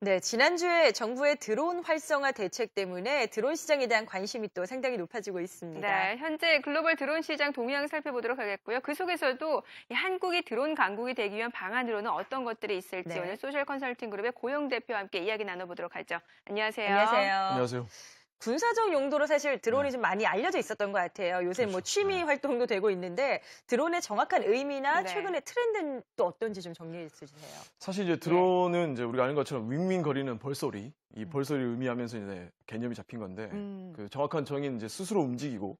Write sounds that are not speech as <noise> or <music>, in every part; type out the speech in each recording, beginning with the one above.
네, 지난주에 정부의 드론 활성화 대책 때문에 드론 시장에 대한 관심이 또 상당히 높아지고 있습니다. 네, 현재 글로벌 드론 시장 동향 살펴보도록 하겠고요. 그 속에서도 이 한국이 드론 강국이 되기 위한 방안으로는 어떤 것들이 있을지 네. 오늘 소셜 컨설팅 그룹의 고영 대표와 함께 이야기 나눠보도록 하죠. 안녕하세요. 안녕하세요. 안녕하세요. 군사적 용도로 사실 드론이 네. 좀 많이 알려져 있었던 것 같아요. 요새 뭐 그렇죠. 취미 네. 활동도 되고 있는데 드론의 정확한 의미나 네. 최근의 트렌드는 또 어떤지 좀 정리해 주세요. 사실 이제 드론은 이제 우리가 아는 것처럼 윙윙거리는 벌소리, 이 음. 벌소리를 의미하면서 이제 개념이 잡힌 건데 음. 그 정확한 정의는 이제 스스로 움직이고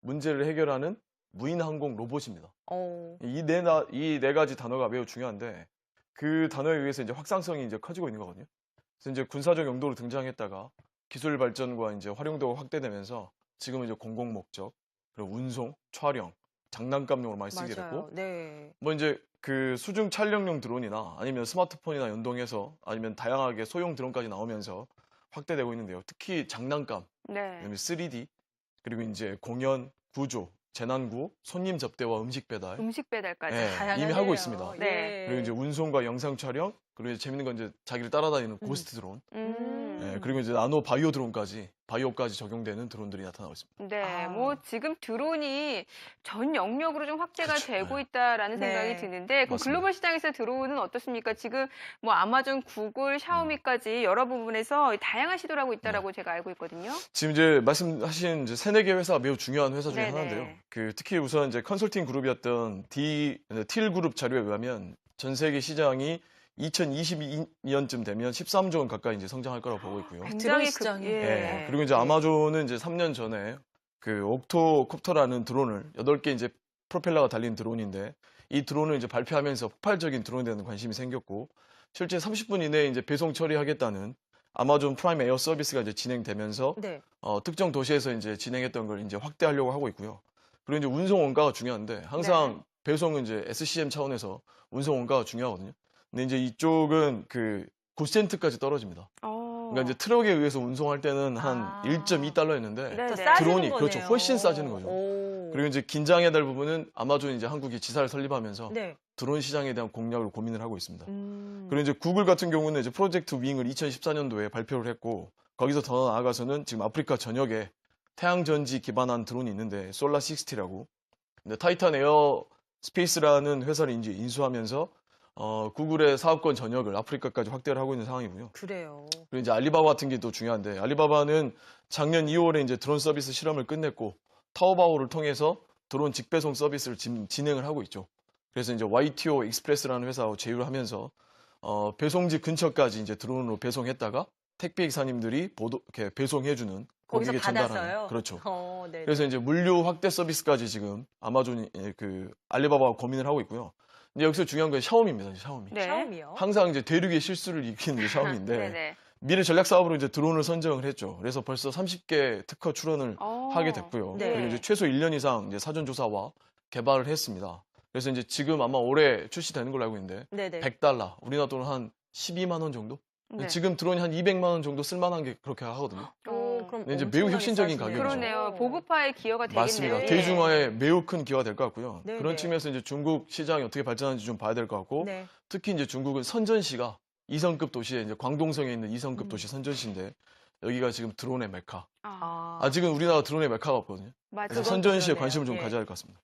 문제를 해결하는 무인 항공 로봇입니다. 어, 이네 이 네 가지 단어가 매우 중요한데 그 단어에 의해서 이제 확산성이 이제 커지고 있는 거거든요. 그래서 이제 군사적 용도로 등장했다가 기술 발전과 이제 활용도가 확대되면서 지금은 이제 공공 목적, 그리고 운송, 촬영, 장난감용으로 많이 쓰게 됐고. 네. 뭐 이제 그 수중 촬영용 드론이나 아니면 스마트폰이나 연동해서 아니면 다양하게 소형 드론까지 나오면서 확대되고 있는데요. 특히 장난감, 네. 그다음에 3D 그리고 이제 공연, 구조, 재난구호, 손님 접대와 음식 배달 음식 배달까지. 네. 이미 하고 있습니다. 네. 그리고 이제 운송과 영상 촬영 그리고 이제 재밌는 건 이제 자기를 따라다니는 음. 고스트 드론 음. 네, 그리고 이제 나노 바이오 드론까지 바이오까지 적용되는 드론들이 나타나고 있습니다. 네, 아. 뭐 지금 드론이 전 영역으로 좀 확대가 그렇죠. 되고 네. 있다라는 네. 생각이 드는데 그. 글로벌 시장에서 드론은 어떻습니까? 지금 뭐 아마존, 구글, 샤오미까지 여러 부분에서 다양한 시도를 하고 있다라고 네. 제가 알고 있거든요. 지금 이제 말씀하신 이제 세네 개 회사가 매우 중요한 회사 중에 네네. 하나인데요. 그 특히 우선 이제 컨설팅 그룹이었던 D 틸 그룹 자료에 의하면 전 세계 시장이 2022년쯤 되면 13조 원 가까이 이제 성장할 거라고 보고 있고요. 굉장히 그- 시장이. 예. 예, 그리고 이제 아마존은 이제 3년 전에 그 옥토콥터라는 드론을 8개 이제 프로펠러가 달린 드론인데 이 드론을 이제 발표하면서 폭발적인 드론에 대한 관심이 생겼고 실제 30분 이내에 이제 배송 처리하겠다는 아마존 프라임 에어 서비스가 이제 진행되면서 네. 어, 특정 도시에서 이제 진행했던 걸 이제 확대하려고 하고 있고요. 그리고 이제 운송 원가가 중요한데 항상 네. 배송은 이제 SCM 차원에서 운송 원가가 중요하거든요. 근데 이제 이쪽은 그 9센트까지 떨어집니다. 어. 그러니까 이제 트럭에 의해서 운송할 때는 한 아. 1.2달러였는데 네, 더 네. 싸지는 드론이 거네요. 그렇죠. 훨씬 싸지는 거죠. 오. 그리고 이제 긴장해야 될 부분은 아마존이 이제 한국이 지사를 설립하면서 네. 드론 시장에 대한 공략을 고민을 하고 있습니다. 음. 그리고 이제 구글 같은 경우는 이제 프로젝트 윙을 2014년도에 발표를 했고 거기서 더 나아가서는 지금 아프리카 전역에 태양 전지 기반한 드론이 있는데 솔라 60라고 근데 타이탄 에어 스페이스라는 회사를 이제 인수하면서 어, 구글의 사업권 전역을 아프리카까지 확대를 하고 있는 상황이고요. 그래요. 그리고 이제 알리바바 같은 게 또 중요한데 알리바바는 작년 2월에 이제 드론 서비스 실험을 끝냈고 타오바오를 통해서 드론 직배송 서비스를 지금 진행을 하고 있죠. 그래서 이제 YTO 익스프레스라는 회사하고 제휴를 하면서 어, 배송지 근처까지 이제 드론으로 배송했다가 택배 기사님들이 보도 이렇게 배송해주는 거기서 전달하는. 그렇죠. 어, 네. 그래서 이제 물류 확대 서비스까지 지금 아마존이 예, 그 알리바바가 고민을 하고 있고요. 근데 여기서 중요한 건 샤오미입니다. 샤오미. 네. 샤오미요. 항상 이제 대륙의 실수를 일으키는 게 샤오미인데. <laughs> 미래 전략 사업으로 이제 드론을 선정을 했죠. 그래서 벌써 30개 특허 출원을 어. 하게 됐고요. 네. 그리고 이제 최소 1년 이상 이제 사전 조사와 개발을 했습니다. 그래서 이제 지금 아마 올해 출시되는 걸로 알고 있는데 네네. 100달러, 우리나라 돈한 12만 원 정도? 네. 지금 드론이 한 200만 원 정도 쓸만한 게 그렇게 하거든요. 오, 그럼 근데 이제 매우 혁신적인. 가격이죠. 그러네요. 보급화의 기여가 되겠네요. 맞습니다. 네. 대중화에 매우 큰 기여가 될 것 같고요. 네, 그런 네. 측면에서 이제 중국 시장이 어떻게 발전하는지 좀 봐야 될 것 같고 네. 특히 이제 중국은 선전시가 2성급 도시에 이제 광동성에 있는 2성급 음. 도시 선전시인데 여기가 지금 드론의 메카. 아, 아, 아직은 우리나라 드론의 메카가 없거든요. 맞아요. 그래서 선전시에 그러네요. 관심을 좀 예. 가져야 할 것 같습니다.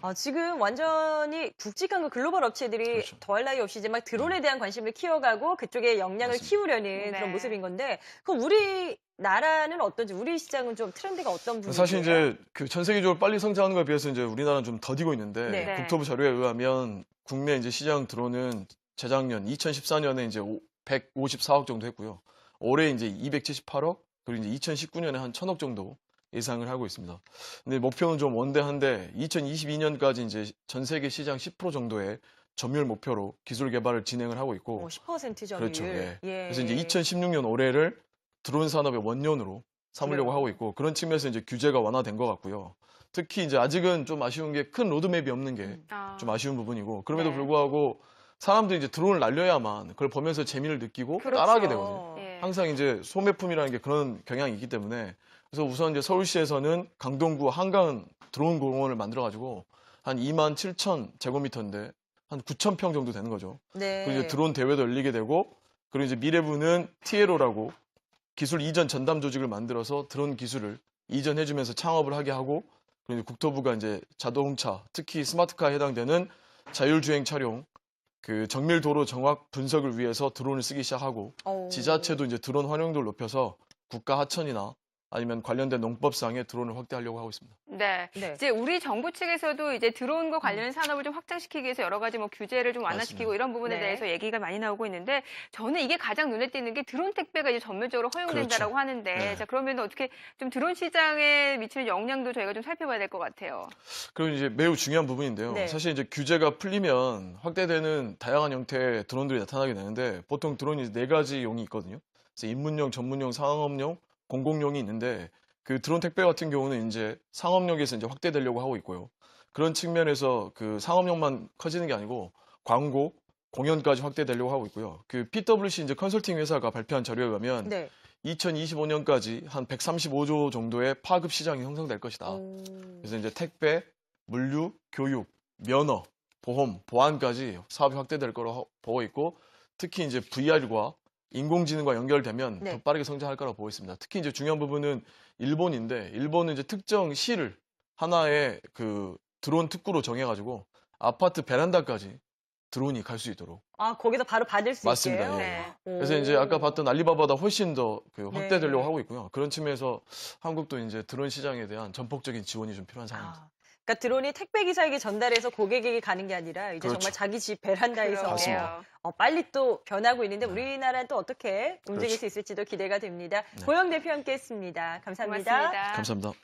아, 지금 완전히 굵직한 그 글로벌 업체들이 그렇죠. 더할 나위 없이 이제 막 드론에 대한 관심을 키워가고 그쪽에 역량을 맞습니다. 키우려는 네. 그런 모습인 건데, 그럼 우리 나라는 어떤지, 우리 시장은 좀 트렌드가 어떤 분위기예요? 사실 이제 그 전 세계적으로 빨리 성장하는 것에 비해서 이제 우리나라는 좀 더디고 있는데 네. 네. 국토부 자료에 의하면 국내 이제 시장 드론은 재작년 2014년에 이제 154억 정도 했고요. 올해 이제 278억 그리고 이제 2019년에 한 1000억 정도 예상을 하고 있습니다. 근데 목표는 좀 원대한데 2022년까지 이제 전 세계 시장 10% 정도의 점유율 목표로 기술 개발을 진행을 하고 있고 뭐10% 점유율. 그렇죠. 예. 예. 그래서 이제 2016년 올해를 드론 산업의 원년으로 삼으려고 그래요. 하고 있고 그런 측면에서 이제 규제가 완화된 것 같고요. 특히 이제 아직은 좀 아쉬운 게 큰 로드맵이 없는 게좀 아. 아쉬운 부분이고 그럼에도 네. 불구하고 사람들이 이제 드론을 날려야만 그걸 보면서 재미를 느끼고 그렇죠. 따라하게 되거든요. 예. 항상 이제 소매품이라는 게 그런 경향이 있기 때문에 그래서 우선 이제 서울시에서는 강동구 한강 드론 공원을 만들어 가지고 한 2만 7천 제곱미터인데 한 9천 평 정도 되는 거죠. 네. 그리고 이제 드론 대회도 열리게 되고 그리고 이제 미래부는 TLO라고 기술 이전 전담 조직을 만들어서 드론 기술을 이전해주면서 창업을 하게 하고 그리고 이제 국토부가 이제 자동차, 특히 스마트카에 해당되는 자율주행 차량 그 정밀 도로 정확 분석을 위해서 드론을 쓰기 시작하고 어. 지자체도 이제 드론 활용도를 높여서 국가 하천이나 아니면 관련된 농법상에 드론을 확대하려고 하고 있습니다. 네. 네. 이제 우리 정부 측에서도 이제 드론과 관련 산업을 좀 확장시키기 위해서 여러 가지 뭐 규제를 좀 완화시키고 맞습니다. 이런 부분에 네. 대해서 얘기가 많이 나오고 있는데 저는 이게 가장 눈에 띄는 게 드론 택배가 이제 전면적으로 허용된다라고 그렇죠. 하는데 네. 자 그러면 어떻게 좀 드론 시장에 미치는 영향도 저희가 좀 살펴봐야 될 것 같아요. 그리고 이제 매우 중요한 부분인데요. 네. 사실 이제 규제가 풀리면 확대되는 다양한 형태의 드론들이 나타나게 되는데 보통 드론이 네 가지 용이 있거든요. 그래서 입문용, 전문용, 상업용, 공공용이 있는데 그 드론 택배 같은 경우는 이제 상업용에서 이제 확대되려고 하고 있고요. 그런 측면에서 그 상업용만 커지는 게 아니고 광고, 공연까지 확대되려고 하고 있고요. 그 PwC 이제 컨설팅 회사가 발표한 자료에 가면 네. 2025년까지 한 135조 정도의 파급 시장이 형성될 것이다. 오. 그래서 이제 택배, 물류, 교육, 면허, 보험, 보안까지 사업이 확대될 거로 하- 보고 있고 특히 이제 VR과 인공지능과 연결되면 네. 더 빠르게 성장할 거라고 보고 있습니다. 특히 이제 중요한 부분은 일본인데 일본은 이제 특정 시를 하나의 그 드론 특구로 정해가지고 아파트 베란다까지 드론이 갈 수 있도록 아, 거기서 바로 받을 수 맞습니다. 있게요? 예. 네. 그래서 이제 아까 봤던 알리바바보다 훨씬 더 그 확대되려고 네. 하고 있고요. 그런 측면에서 한국도 이제 드론 시장에 대한 전폭적인 지원이 좀 필요한 상황입니다. 아, 그러니까 드론이 택배 기사에게 전달해서 고객에게 가는 게 아니라 이제 그렇죠. 정말 자기 집 베란다에서. 어, 빨리 또 변하고 있는데 우리나라는 또 어떻게 움직일 그렇죠. 수 있을지도 기대가 됩니다. 네. 고영 대표 함께했습니다 감사합니다. 고맙습니다. 감사합니다.